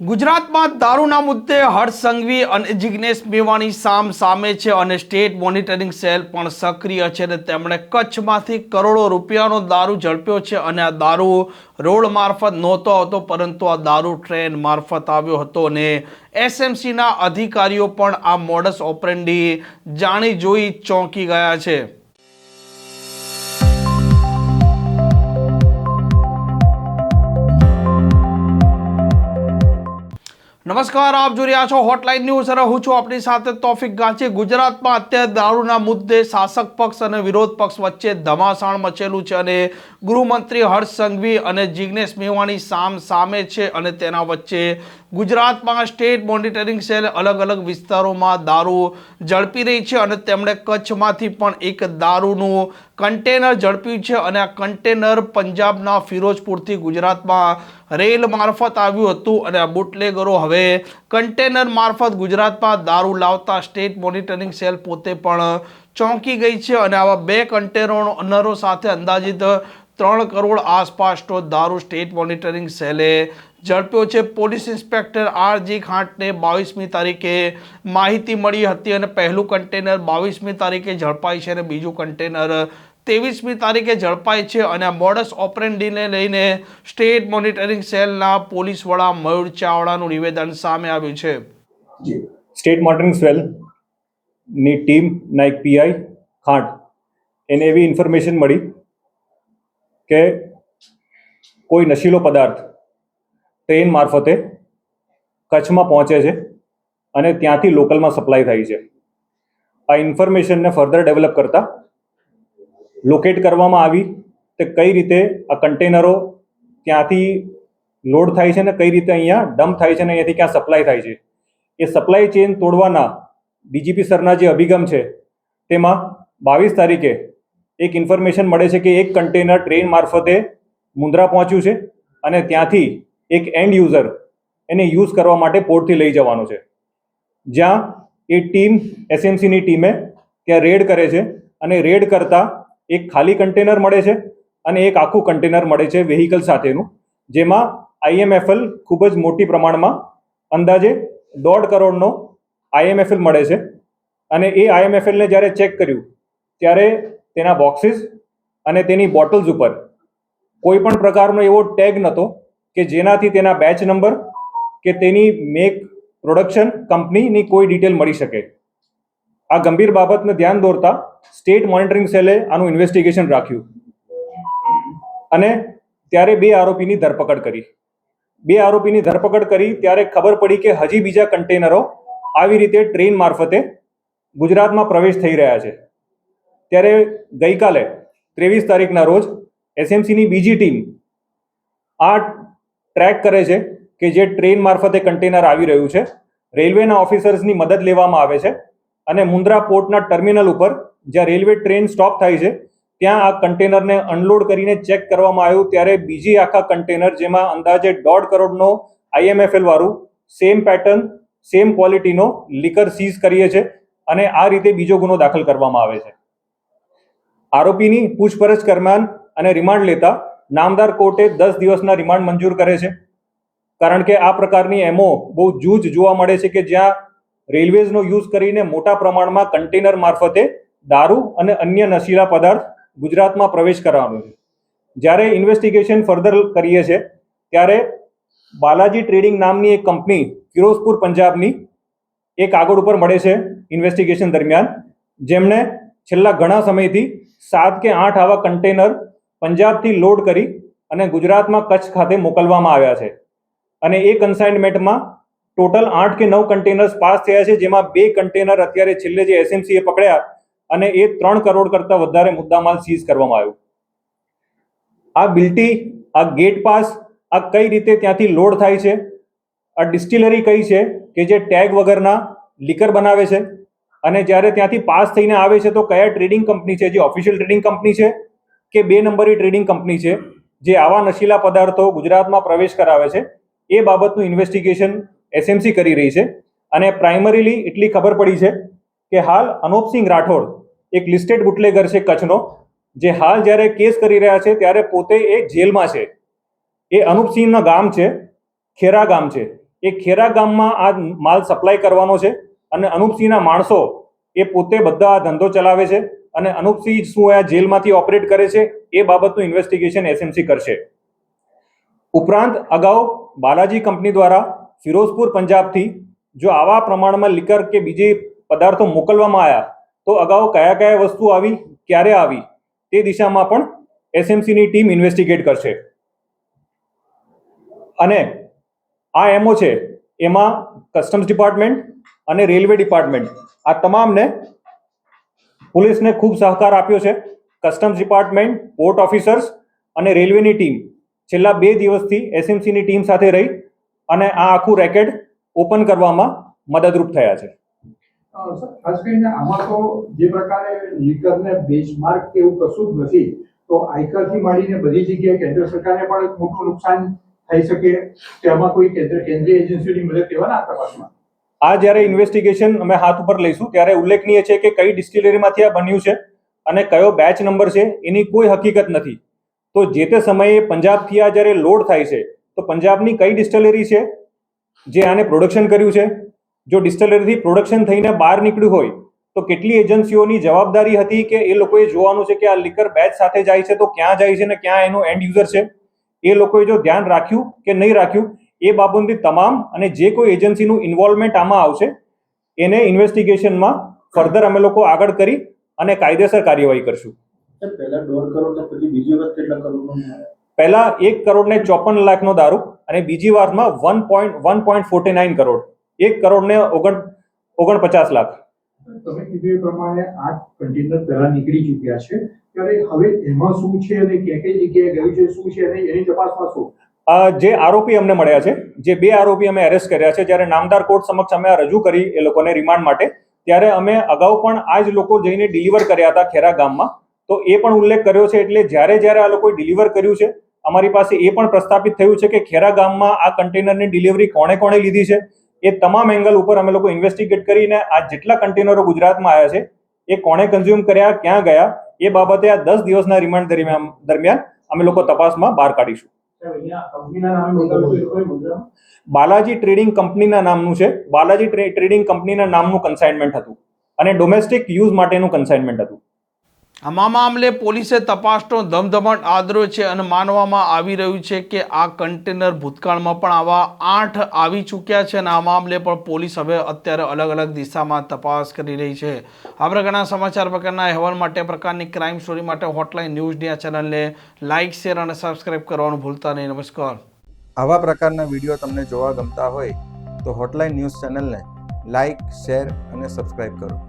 ગુજરાતમાં દારૂના મુદ્દે હર્ષ સંઘવી અને જિગ્નેશ મેવાણી સામ સામે છે અને સ્ટેટ મોનિટરિંગ સેલ પણ સક્રિય છે અને તેમણે કચ્છમાંથી કરોડો રૂપિયાનો દારૂ ઝડપ્યો છે અને આ દારૂ રોડ મારફત નહોતો આવતો, પરંતુ આ દારૂ ટ્રેન મારફત આવ્યો હતો અને એસએમસીના અધિકારીઓ પણ આ મોડસ ઓપરેન્ડી જાણી જોઈ ચોંકી ગયા છે. નમસ્કાર, આપ જોઈ રહ્યા છો હોટલાઇન ન્યૂઝ અને હું છું આપણી સાથે તોફિક ગાંચી. ગુજરાતમાં અત્યારે દારૂના મુદ્દે શાસક પક્ષ અને વિરોધ પક્ષ વચ્ચે ધમાસાણ મચેલું છે અને ગૃહમંત્રી હર્ષ સંઘવી અને જિગ્નેશ મેવાણી સામ સામે છે અને તેના વચ્ચે ગુજરાતમાં સ્ટેટ મોનિટરિંગ સેલ અલગ અલગ વિસ્તારોમાં દારૂ ઝડપી રહી છે અને તેમણે કચ્છમાંથી પણ એક દારૂનું કન્ટેનર ઝડપ્યું છે અને આ કન્ટેનર પંજાબના ફિરોજપુરથી ગુજરાતમાં રેલ મારફત આવ્યું હતું અને આ બુટલેગરો હવે કન્ટેનર મારફત ગુજરાતમાં દારૂ લાવતા સ્ટેટ મોનિટરિંગ સેલ પોતે પણ ચોંકી ગઈ છે અને આવા બે કન્ટેનરો સાથે અંદાજિત ત્રણ કરોડ આસપાસનો દારૂ સ્ટેટ મોનિટરિંગ સેલે ઝડપ્યો છે. પોલીસ ઇન્સ્પેક્ટર આરજી ખાંટને બાવીસમી તારીખે માહિતી મળી હતી અને પહેલું કન્ટેનર બાવીસમી તારીખે ઝડપાય છે અને બીજું કન્ટેનર ત્રેવીસમી તારીખે ઝડપાય છે અને આ મોડસ ઓપરેન્ડીને લઈને સ્ટેટ મોનિટરિંગ સેલના પોલીસ વડા મયુર ચાવડાનું નિવેદન સામે આવ્યું છે. સ્ટેટ મોનિટરિંગ સેલની ટીમ નાઇક પીઆઈ ખાંટ, એને એવી ઇન્ફોર્મેશન મળી કે કોઈ નશીલો પદાર્થ ટ્રેન મારફતે કચ્છમાં પહોંચે છે અને ત્યાંથી લોકલમાં સપ્લાય થાય છે. આ ઇન્ફોર્મેશનને ફર્ધર ડેવલપ કરતા લોકેટ કરવામાં આવી તે કઈ રીતે આ કન્ટેનરો ત્યાંથી લોડ થાય છે ને કઈ રીતે અહીંયા ડમ્પ થાય છે ને અહીંયાથી ક્યાં સપ્લાય થાય છે. એ સપ્લાય ચેન તોડવાના ડીજીપી સરના જે અભિગમ છે તેમાં બાવીસ તારીખે એક ઇન્ફોર્મેશન મળે છે કે એક કન્ટેનર ટ્રેન મારફતે મુંદ્રા પહોંચ્યું છે અને ત્યાંથી એક એન્ડ યુઝર એને યુઝ કરવા માટે પોર્ટથી લઈ જવાનો છે. જ્યાં એ ટીમ એસએમસીની ટીમે ત્યાં રેડ કરે છે અને રેડ કરતાં એક ખાલી કન્ટેનર મળે છે અને એક આખું કન્ટેનર મળે છે વેહિકલ સાથેનું, જેમાં આઈએમએફએલ ખૂબ જ મોટી પ્રમાણમાં અંદાજે દોઢ કરોડનો આઈએમએફએલ મળે છે. અને એ આઈએમએફએલને જ્યારે ચેક કર્યું, ત્યારે તેના બોક્સીસ અને તેની બોટલ્સ ઉપર કોઈ પણ પ્રકારનો એવો ટેગ નહોતો કે જેનાથી તેના બેચ નંબર કે તેની મેક પ્રોડક્શન કંપનીની કોઈ ડિટેલ મળી શકે. આ ગંભીર બાબતને ધ્યાન દોરતા સ્ટેટ મોનિટરિંગ સેલે આનું ઇન્વેસ્ટિગેશન રાખ્યું. અને ત્યારે બે આરોપીની ધરપકડ કરી. બે આરોપીની ધરપકડ કરી ત્યારે ખબર પડી કે હજી બીજા કન્ટેનરો આવી રીતે ટ્રેન મારફતે ગુજરાતમાં પ્રવેશ થઈ રહ્યા છે. ત્યારે ગઈકાલે ત્રેવીસ તારીખના રોજ એસએમસીની બીજી ટીમ આ ટ્રેક કરે છે કે જે ટ્રેન મારફતે કન્ટેનર આવી રહ્યું છે. રેલવેના ઓફિસર્સની મદદ લેવામાં આવે છે અને મુન્દ્રા પોર્ટના ટર્મિનલ ઉપર જ્યાં રેલવે ટ્રેન સ્ટોપ થાય છે, ત્યાં આ કન્ટેનરને અનલોડ કરીને ચેક કરવામાં આવ્યું. ત્યારે બીજી આખા કન્ટેનર જેમાં અંદાજે દોઢ કરોડનો આઈએમએફએલ વાળું સેમ પેટર્ન સેમ ક્વોલિટીનો લિકર સીઝ કરીએ છે અને આ રીતે બીજો ગુનો દાખલ કરવામાં આવે છે. આરોપીની પૂછપરછ દરમિયાન અને રિમાન્ડ લેતા નામદાર કોર્ટે દસ દિવસના રિમાન્ડ મંજૂર કરે છે. કારણ કે આ પ્રકારની એમઓ બહુ જૂજ જોવા મળે છે કે જ્યાં રેલવેઝનો યુઝ કરીને મોટા પ્રમાણમાં કન્ટેનર મારફતે દારૂ અને અન્ય નશીલા પદાર્થ ગુજરાતમાં પ્રવેશ કરવાનો છે. જ્યારે ઇન્વેસ્ટિગેશન ફર્ધર કરીએ છીએ ત્યારે બાલાજી ટ્રેડિંગ નામની એક કંપની ફિરોઝપુર, પંજાબની એ કાગળ ઉપર મળે છે ઇન્વેસ્ટિગેશન દરમિયાન. જેમણે છેલ્લા ઘણા સમયથી સાત કે આઠ આવા કન્ટેનર પંજાબથી લોડ કરી અને ગુજરાતમાં કચ્છ ખાતે મોકલવામાં આવ્યા છે. અને એ કન્સાઇનમેન્ટમાં ટોટલ આઠ કે નવ કન્ટેનર્સ પાસ થયા છે, જેમાં બે કન્ટેનર અત્યારે છેલ્લે જે એસએમસીએ પકડ્યા અને એ ત્રણ કરોડ કરતાં વધારે મુદ્દામાલ સીઝ કરવામાં આવ્યો. આ બિલ્ટી આ ગેટ પાસ આ કઈ રીતે ત્યાંથી લોડ થાય છે? આ ડિસ્ટિલરી કઈ છે કે જે ટેગ વગરના લિકર બનાવે છે? અને જ્યારે ત્યાંથી પાસ થઈને આવે છે, તો કયા ટ્રેડિંગ કંપની છે? જે ઓફિશિયલ ટ્રેડિંગ કંપની છે કે બે નંબરી ટ્રેડિંગ કંપની છે, જે આવા નશીલા પદાર્થો ગુજરાતમાં પ્રવેશ કરાવે છે, એ બાબતનું ઇન્વેસ્ટિગેશન એસએમસી કરી રહી છે. અને પ્રાઇમરીલી એટલી ખબર પડી છે કે હાલ અનોપસિંહ રાઠોડ એક લિસ્ટેડ બુટલેગર છે કચ્છનો, જે હાલ જ્યારે કેસ કરી રહ્યા છે, ત્યારે પોતે એ જેલમાં છે. એ અનુપસિંહના ગામ છે, ખેરા ગામ છે. એ ખેરા ગામમાં આ માલ સપ્લાય કરવાનો છે. અને અનુપસિંહના માણસો એ પોતે બધા આ ધંધો ચલાવે છે અને અનુપસિંહ શું આ જેલમાંથી ઓપરેટ કરે છે એ બાબતનું ઇન્વેસ્ટિગેશન એસએમસી કરશે. ઉપરાંત અગાઉ બાલાજી કંપની દ્વારા ફિરોઝપુર, પંજાબથી જો આવા પ્રમાણમાં લિકર કે બીજી પદાર્થો મોકલવામાં આવ્યા, તો અગાઉ કયા કયા વસ્તુ આવી, ક્યારે આવી, તે દિશામાં પણ એસએમસીની ટીમ ઇન્વેસ્ટિગેટ કરશે. અને આ એમઓ છે એમાં કસ્ટમ્સ ડિપાર્ટમેન્ટ અને રેલવે ડિપાર્ટમેન્ટ આ તમામને પોલીસને ખૂબ સહકાર આપ્યો છે. કસ્ટમ્સ ડિપાર્ટમેન્ટ પોર્ટ ઓફિસર્સ અને રેલવેની ટીમ છેલ્લા બે દિવસથી એસએમસીની ટીમ સાથે રહી અને આ આખું રેકેટ ઓપન કરવામાં મદદરૂપ થયા છે. ખાસ કરીને આમાં તો જે પ્રકારે લીકરને બેચમાર્ક કે એવું કશું જ નથી, તો આયકરથી માંડીને બધી જગ્યાએ કેન્દ્ર સરકારને પણ મોટું નુકસાન થઈ શકે તેમાં કોઈ કેન્દ્રીય એજન્સીઓની મદદ લેવાના આ તપાસમાં આ જ્યારે ઇન્વેસ્ટિગેશન અમે હાથ ઉપર લઈશું, ત્યારે ઉલ્લેખનીય છે કે કઈ ડિસ્ટિલરીમાંથી આ બન્યું છે અને કયો બેચ નંબર છે, એની કોઈ હકીકત નથી. તો જે તે સમયે પંજાબથી આ જ્યારે લોડ થાય છે, તો પંજાબની કઈ ડિસ્ટિલરી છે, જે આને પ્રોડક્શન કર્યું છે? જો ડિસ્ટિલરીથી પ્રોડક્શન થઈને બહાર નીકળ્યું હોય, તો કેટલી એજન્સીઓની જવાબદારી હતી કે એ લોકોએ જોવાનું છે કે આ લિકર બેચ સાથે જાય છે, તો ક્યાં જાય છે ને ક્યાં એનો એન્ડ યુઝર છે? એ લોકોએ જો ધ્યાન રાખ્યું કે નહીં રાખ્યું એ બાબતની તમામ અને જે કોઈ એજન્સીનું ઇન્વોલ્વમેન્ટ આમાં આવશે એને ઇન્વેસ્ટિગેશનમાં ફર્ધર અમે લોકો આગળ કરી અને કાયદેસર કાર્યવાહી કરશું. પહેલા દોઢ કરોડ ને પછી બીજી વખત કેટલા કરોડનો પહેલા એક કરોડ ને ચોપન લાખનો દારૂ અને બીજી વારમાં one point one point forty nine crore. એક કરોડ ને ઓગણ ઓગણપચાસ લાખ. તમે કીધું એ પ્રમાણે આઠ કન્ટેનર પહેલા નીકળી ચૂક્યા છે. ત્યારે હવે એમાં શું છે અને ક્યાં કઈ જગ્યાએ ગયું છે, શું છે અને એની તપાસમાં શું? જે આરોપી અમને મળ્યા છે, જે બે આરોપી અમે એરેસ્ટ કર્યા છે, જ્યારે નામદાર કોર્ટ સમક્ષ અમે રજૂ કરી એ લોકોને રિમાન્ડ માટે, ત્યારે અમે અગાઉ પણ આ જ લોકો જઈને ડિલિવર કર્યા હતા ખેરા ગામમાં. તો એ પણ ઉલ્લેખ કર્યો છે એટલે જ્યારે જ્યારે આ લોકોએ ડિલિવર કર્યું છે, અમારી પાસે એ પણ પ્રસ્થાપિત થયું છે કે ખેરા ગામમાં આ કન્ટેનરની ડિલિવરી કોણે કોણે લીધી છે, એ તમામ એંગલ ઉપર અમે લોકો ઇન્વેસ્ટિગેટ કરીને આ જેટલા કન્ટેનરો ગુજરાતમાં આવ્યા છે, એ કોણે કન્ઝ્યુમ કર્યા, ક્યાં ગયા એ બાબતે આ દસ દિવસના રિમાન્ડ દરમિયાન દરમિયાન અમે લોકો તપાસમાં બહાર કાઢીશું. બાલાજી ટ્રેડિંગ કંપનીના નામનું છે. બાલાજી ટ્રેડિંગ કંપનીના નામનું કન્સાઇનમેન્ટ હતું. અને ડોમેસ્ટિક યુઝ માટેનું કન્સાઇનમેન્ટ હતું. આમાં મામલે પોલીસે તપાસનો ધમધમાટ આદર્યો છે અને માનવામાં આવી રહ્યું છે કે આ કન્ટેનર ભૂતકાળમાં પણ આવા આઠ આવી ચૂક્યા છે અને આ મામલે પણ પોલીસ હવે અત્યારે અલગ અલગ દિશામાં તપાસ કરી રહી છે. આ પ્રકારના સમાચાર પ્રકારના અહેવાલ માટે, પ્રકારની ક્રાઇમ સ્ટોરી માટે હોટલાઇન ન્યૂઝની આ ચેનલને લાઇક શેર અને સબસ્ક્રાઇબ કરવાનું ભૂલતા નહીં. નમસ્કાર. આવા પ્રકારના વીડિયો તમને જોવા ગમતા હોય તો હોટલાઇન ન્યૂઝ ચેનલને લાઇક શેર અને સબસ્ક્રાઇબ કરો.